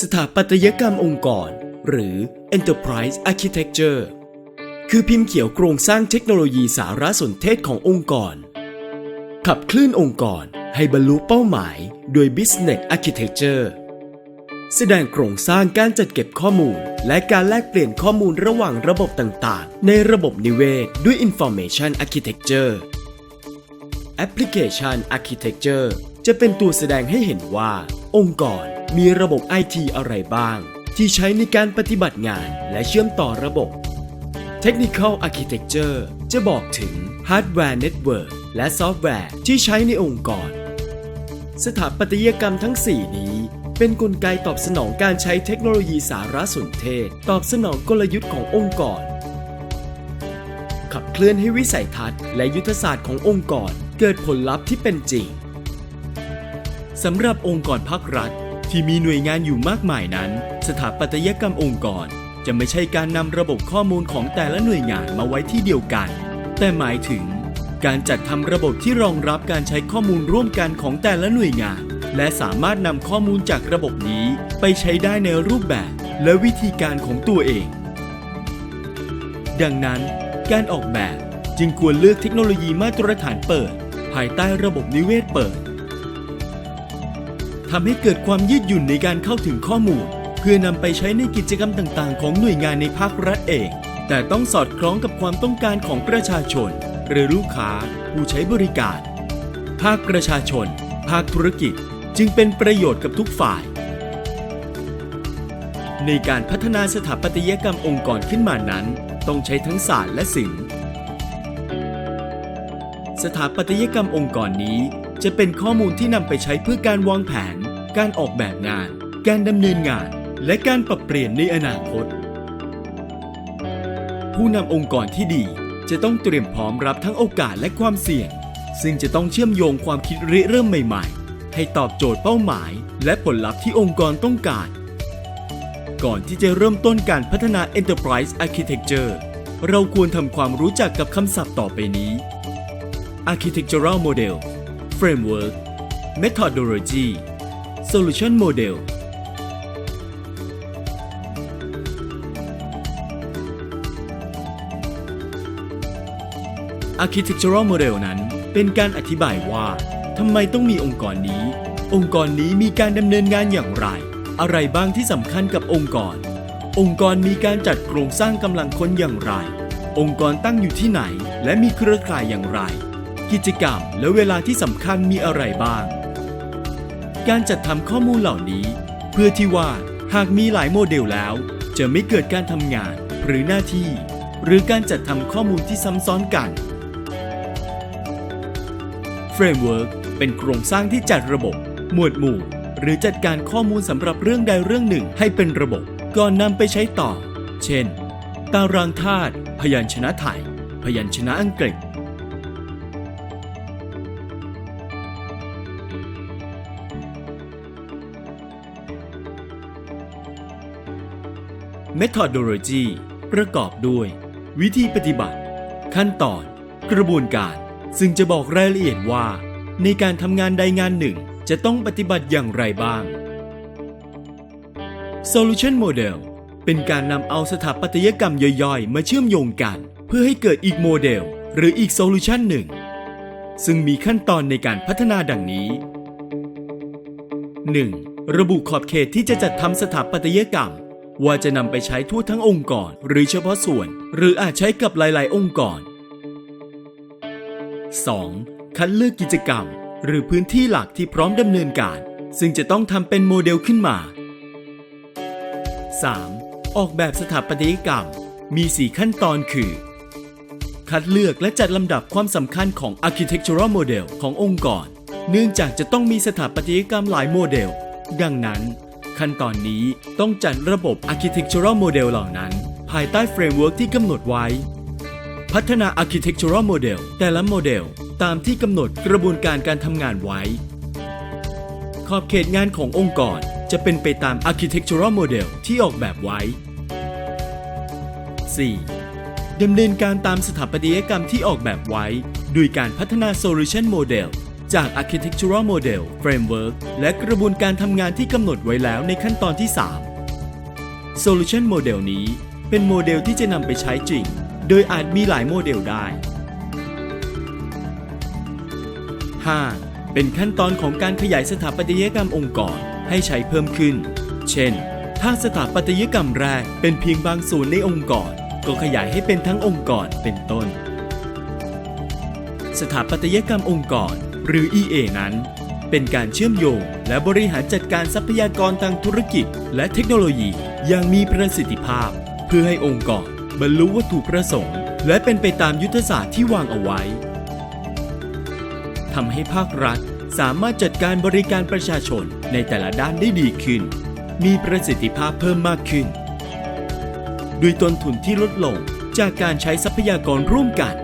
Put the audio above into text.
สถาปัตยกรรมองค์กร หรือ Enterprise Architecture คือพิมพ์เขียวโครงสร้างเทคโนโลยีสารสนเทศขององค์กร ขับเคลื่อนองค์กรให้บรรลุเป้าหมายโดย Business Architecture แสดงโครงสร้างการจัดเก็บข้อมูล และการแลกเปลี่ยนข้อมูลระหว่างระบบต่าง ๆ ในระบบนิเวศด้วย Information Architecture Application Architecture จะเป็นตัวแสดงให้เห็นว่า องค์กรมีระบบ IT อะไรบ้าง ที่ใช้ในการปฏิบัติงานและเชื่อมต่อระบบ Technical Architecture จะบอกถึง Hardware Network และซอฟต์แวร์ที่ใช้ในองค์กร สถาปัตยกรรมทั้ง 4 นี้ เป็นนกลไกตอบสนองการใช้เทคโนโลยีสารสนเทศ ตอบสนองกลยุทธ์ขององค์กร ขับเคลื่อนให้วิสัยทัศน์และยุทธศาสตร์ขององค์กร เกิดผลลัพธ์ที่เป็นจริงสำหรับองค์กรภาครัฐ ที่มีหน่วยงานอยู่มากมายนั้น สถาปัตยกรรมองค์กร จะไม่ใช่การนำระบบข้อมูลของแต่ละหน่วยงานมาไว้ที่เดียวกัน แต่หมายถึง การจัดทำระบบที่รองรับการใช้ข้อมูลร่วมกันของแต่ละหน่วยงาน และสามารถนำข้อมูลจากระบบนี้ไปใช้ได้ในรูปแบบ และวิธีการของตัวเอง ดังนั้น การออกแบบจึงควรเลือกเทคโนโลยีมาตรฐานเปิด ภายใต้ระบบนิเวศเปิดทำให้เกิดความยืดหยุ่นในการเข้าถึงข้อมูล เพื่อนำไปใช้ในกิจกรรมต่างๆ ของหน่วยงานในภาครัฐเอง แต่ต้องสอดคล้องกับความต้องการของประชาชน หรือลูกค้า ผู้ใช้บริการ ภาคประชาชน ภาคธุรกิจจึงเป็นประโยชน์กับทุกฝ่าย ในการพัฒนาสถาปัตยกรรมองค์กรขึ้นมานั้น ต้องใช้ทั้งศาสตร์และศิลป์ สถาปัตยกรรมองค์กรนี้ จะเป็นข้อมูลที่นำไปใช้เพื่อการวางแผน การออกแบบงาน การดำเนินงาน และการปรับเปลี่ยนในอนาคต ผู้นำองค์กรที่ดีจะต้องเตรียมพร้อมรับทั้งโอกาสและความเสี่ยง ซึ่งจะต้องเชื่อมโยงความคิดริเริ่มใหม่ๆ ให้ตอบโจทย์เป้าหมาย และผลลัพธ์ที่องค์กรต้องการ ก่อนที่จะเริ่มต้นการพัฒนา Enterprise Architecture เราควรทำความรู้จักกับคำศัพท์ต่อไปนี้ Architectural Model Framework Methodology Solution Model Architectural Model นั้นเป็นการอธิบายว่าทำไมต้องมีองค์กรนี้ องค์กรนี้มีการดำเนินงานอย่างไร อะไรบ้างที่สำคัญกับองค์กร องค์กรมีการจัดโครงสร้างกำลังคนอย่างไร องค์กรตั้งอยู่ที่ไหน และมีเครือข่ายอย่างไร กิจกรรมและเวลาที่สำคัญมีอะไรบ้าง การจัดทำข้อมูลเหล่านี้ เพื่อที่ว่าหากมีหลายโมเดลแล้ว จะไม่เกิดการทำงานหรือหน้าที่ หรือการจัดทำข้อมูลที่ซ้ำซ้อนกัน Framework เป็นโครงสร้างที่จัดระบบ หมวดหมู่ หรือจัดการข้อมูลสำหรับเรื่องใดเรื่องหนึ่งให้เป็นระบบ ก่อนนำไปใช้ต่อ เช่น ตารางธาตุพยัญชนะไทย พยัญชนะอังกฤษ Methodology ประกอบด้วย วิธีปฏิบัติ ขั้นตอน กระบวนการ ซึ่งจะบอกรายละเอียดว่า ในการทำงานใดงานหนึ่งจะต้องปฏิบัติอย่างไรบ้าง Solution Model เป็นการนำเอาสถาปัตยกรรมย่อยๆ มาเชื่อมโยงกัน เพื่อให้เกิดอีกโมเดล หรืออีกโซลูชันหนึ่ง ซึ่งมีขั้นตอนในการพัฒนาดังนี้ 1. ระบุขอบเขตที่จะจัดทำสถาปัตยกรรม ว่าจะนำไปใช้ทั่วทั้งองค์กร หรือเฉพาะส่วน หรืออาจใช้กับหลาย ๆ องค์กร 2. คัดเลือกกิจกรรม หรือพื้นที่หลักที่พร้อมดำเนินการ ซึ่งจะต้องทำเป็นโมเดลขึ้นมา 3. ออกแบบสถาปัตยกรรม มี 4 ขั้นตอนคือ คัดเลือกและจัดลำดับความสำคัญของ architectural model ขององค์กร เนื่องจากจะต้องมีสถาปัตยกรรมหลายโมเดล ดังนั้น ขั้นตอนนี้ต้องจัดระบบ architectural model เหล่านั้น ภายใต้เฟรมเวิร์กที่กำหนดไว้ พัฒนา architectural model แต่ละโมเดลตามที่กำหนดกระบวนการการทำงานไว้ ขอบเขตงานขององค์กรจะเป็นไปตาม architectural model ที่ออกแบบไว้ 4. ดำเนินการตามสถาปัตยกรรมที่ออกแบบไว้ โดยการพัฒนา solution model จาก Architectural Model Framework และกระบวนการทำงานที่กำหนดไว้แล้วในขั้นตอนที่ 3 Solution Model นี้เป็นโมเดลที่จะนำไปใช้จริง โดยอาจมีหลายโมเดลได้ 5. เป็นขั้นตอนของการขยายสถาปัตยกรรมองค์กรให้ใช้เพิ่มขึ้น เช่น ถ้าสถาปัตยกรรมแรกเป็นเพียงบางส่วนในองค์กร ก็ขยายให้เป็นทั้งองค์กรเป็นต้น สถาปัตยกรรมองค์กร หรือ EA นั้น เป็นการเชื่อมโยง และบริหารจัดการทรัพยากรทางธุรกิจ และเทคโนโลยีอย่างมีประสิทธิภาพ เพื่อให้องค์กรบรรลุวัตถุประสงค์ และเป็นไปตามยุทธศาสตร์ที่วางเอาไว้ทำให้ภาครัฐสามารถจัดการบริการประชาชนในแต่ละด้านได้ดีขึ้น มีประสิทธิภาพเพิ่มมากขึ้น ด้วยต้นทุนที่ลดลงจากการใช้ทรัพยากรร่วมกัน